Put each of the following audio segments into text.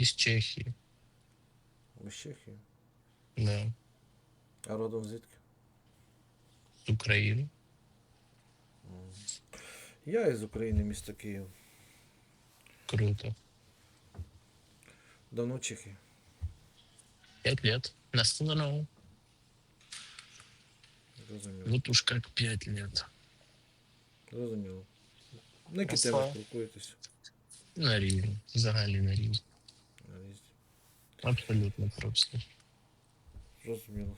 Із Чехії. З Чехії. Да. А родом звідки? З України. Я із України, місто Київ. Круто. Давно в Чехії. Пять лет. На сторону. Вот уж как пять лет. Зрозуміло. На які Краса. теми спілкуєтесь? На рівні. Взагалі на рівні. Абсолютно просто. Зрозуміло.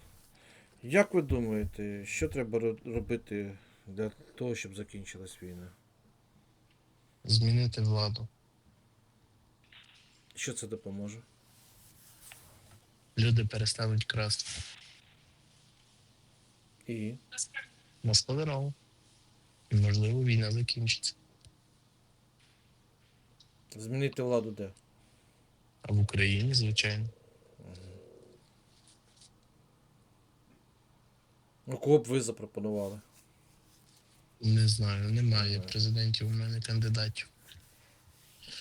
Як ви думаєте, що треба робити для того, щоб закінчилась війна? Змінити владу. Що це допоможе? Люди перестануть красти. І На складеров. І можливо війна закінчиться. змінити владу де? А в Україні, звичайно. Ну, кого б ви запропонували? Не знаю, немає президентів у мене кандидатів.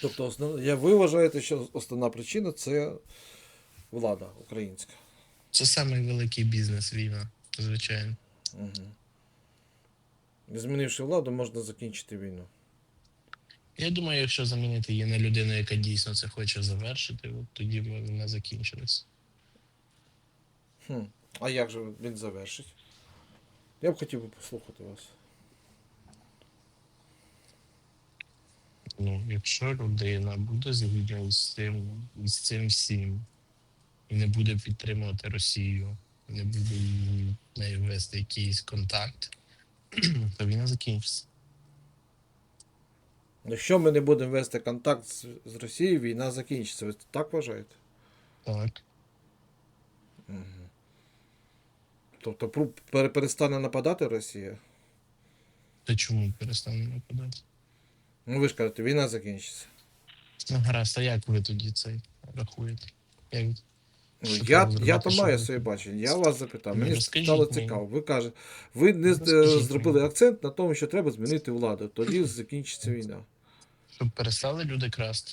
Тобто, основ... я, ви вважаєте, що основна причина це влада українська. Це самий великий бізнес війна, звичайно. Угу. Змінивши владу, можна закінчити війну. Я думаю, якщо замінити її на людину, яка дійсно це хоче завершити, от тоді б вона закінчилась. Хм. А як же він завершить? Я б хотів би послухати вас. Ну, якщо людина буде згідна з цим, з цим всім, і не буде підтримувати Росію, не буде її нею вести якийсь контакт, то війна закінчиться. Якщо ми не будемо вести контакт з, з Росією, війна закінчиться. Ви так вважаєте? Так. Угу. Тобто пере- перестане нападати Росія? То чому перестане нападати? Ну ви ж кажете, війна закінчиться. Ну, гаразд, а як ви тоді це рахуєте? Як... Ну, Що я, треба я зробити, то щоб маю своє бачення. Я вас запитав. Ну, Мені розкажіть стало мені. цікаво. Ви кажете, ви не е, Розкажіть зробили мені. акцент на тому, що треба змінити владу. Тоді закінчиться війна. Щоб перестали люди красти?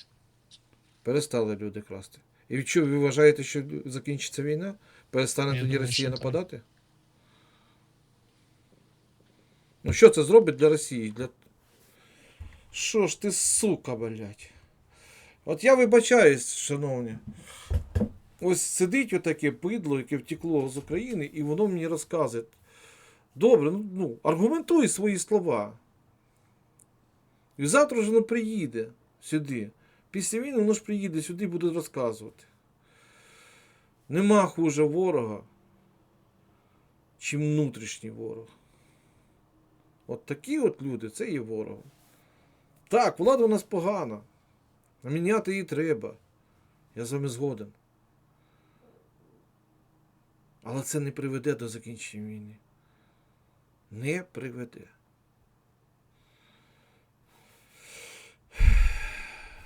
Перестали люди красти. І що, ви вважаєте, що закінчиться війна? Перестане Я тоді думаю, Росія що так. нападати? Ну що це зробить для Росії? Для... Що ж ти, сука, блядь? От я вибачаюсь, шановні. Ось сидить отаке бидло, яке втекло з України, і воно мені розказує. Добре, ну, ну аргументуй свої слова. І завтра ж воно приїде сюди. Після війни воно ж приїде сюди і буде розказувати. Нема хуже ворога, чим внутрішній ворог. От такі от люди, це є ворог. Так, влада у нас погана. А міняти її треба. Я з вами згоден. Але це не приведе до закінчення війни. Не приведе.